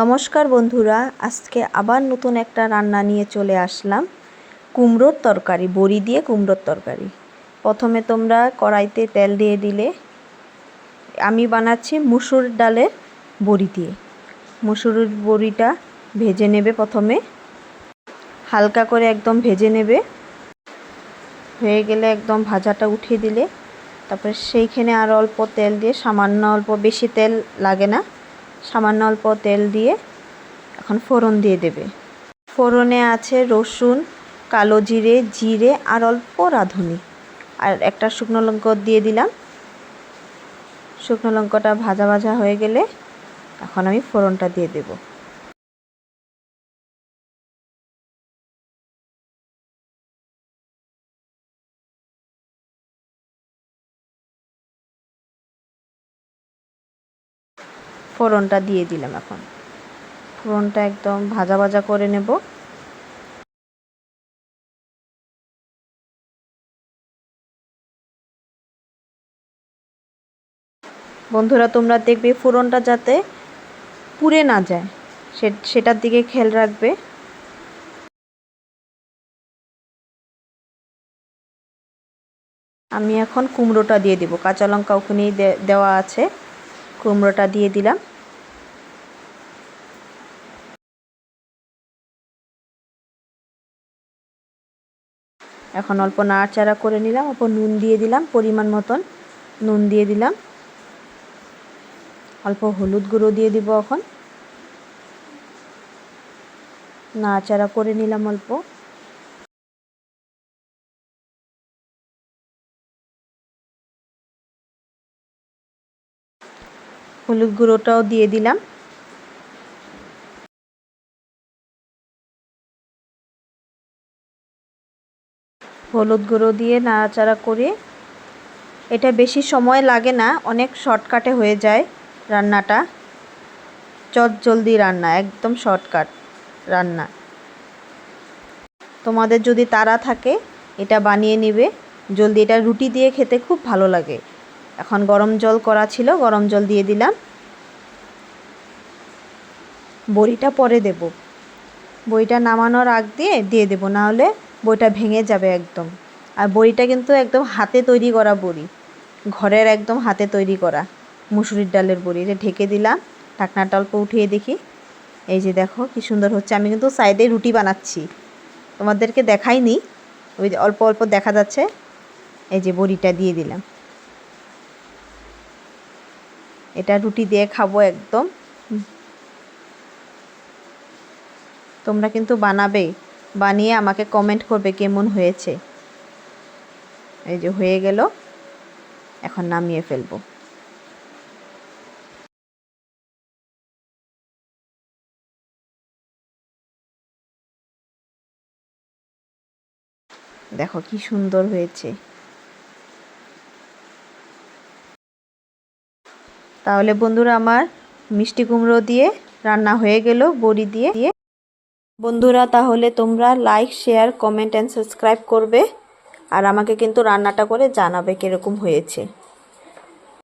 নমস্কার বন্ধুরা, আজকে আবার নতুন একটা রান্না নিয়ে চলে আসলাম। কুমড়োর তরকারি, বড়ি দিয়ে কুমড়োর তরকারি। প্রথমে তোমরা কড়াইতে তেল দিয়ে দিলে। আমি বানাচ্ছি মুসুর ডালের বড়ি দিয়ে। মুসুরের বড়িটা ভেজে নেবে প্রথমে। হালকা করে একদম ভেজে নেবে। হয়ে গেলে একদম ভাজাটা উঠিয়ে দিলে। তারপরে সেইখানে আর অল্প তেল দিয়ে, সামান্য অল্প বেশি তেল লাগে না। সামান্য অল্প তেল দিয়ে এখন ফোড়ন দিয়ে দেবে। ফোড়নে আছে রসুন, কালো জিরে জিরে আর অল্প রাঁধুনি। আর একটা শুকনো লঙ্কা দিয়ে দিলাম। শুকনো লঙ্কাটা ভাজা ভাজা হয়ে গেলে এখন আমি ফোড়নটা দিয়ে দেব। ফোড়নটা দিয়ে দিলাম এখন। ফোড়নটা একদম ভাজা ভাজা করে নেব। বন্ধুরা, তোমরা দেখবে ফোড়নটা যাতে পুড়ে না যায় সেটার দিকে খেয়াল রাখবে। আমি এখন কুমড়োটা দিয়ে দিব। কাঁচা লঙ্কা ওখানেই দেওয়া আছে। কুমড়োটা দিয়ে দিলাম। এখন অল্প নাড়াচাড়া করে নিলাম, অল্প নুন দিয়ে দিলাম, পরিমাণ মতন নুন দিয়ে দিলাম। অল্প হলুদ গুঁড়ো দিয়ে দিব এখন। নাড়াচাড়া করে নিলাম অল্প। হলুদ গুঁড়োটাও দিয়ে দিলাম। হলুদ গুঁড়ো দিয়ে নাড়াচাড়া করে। এটা বেশি সময় লাগে না, অনেক শর্টকাটে হয়ে যায় রান্নাটা। চট জলদি রান্না, একদম শর্টকাট রান্না। তোমাদের যদি তারা থাকে, এটা বানিয়ে নিবে। জলদি এটা রুটি দিয়ে খেতে খুব ভালো লাগে। এখন গরম জল করা ছিল, গরম জল দিয়ে দিলাম। বড়িটা পরে দেব। বড়িটা নামানোর আগ দিয়ে দিয়ে দেবো, নাহলে বইটা ভেঙে যাবে একদম। আর বড়িটা কিন্তু একদম হাতে তৈরি করা বড়ি। ঘরের একদম হাতে তৈরি করা মুসুরির ডালের বড়ি। এটা ঢেকে দিলাম ঢাকনাটা অল্প উঠিয়ে দেখি। এই যে দেখো কি সুন্দর হচ্ছে। আমি কিন্তু সাইডে রুটি বানাচ্ছি। তোমাদেরকে দেখাইনি। ওই যে অল্প অল্প দেখা যাচ্ছে। এই যে বড়িটা দিয়ে দিলাম। এটা রুটি দিয়ে খাব একদম। তোমরা কিন্তু বানাবে। বানিয়ে আমাকে কমেন্ট করবে কেমন হয়েছে। এই যে হয়ে গেল, এখন নামিয়ে ফেলব। দেখো কি সুন্দর হয়েছে। তাহলে বন্ধুরা আমার মিষ্টি কুমড়ো দিয়ে রান্না হয়ে গেল, বড়ি দিয়ে দিয়ে। বন্ধুরা, তাহলে তোমরা like share comment and subscribe করবে। আর আমাকে কিন্তু রান্নাটা করে জানাবে কীরকম হয়েছে।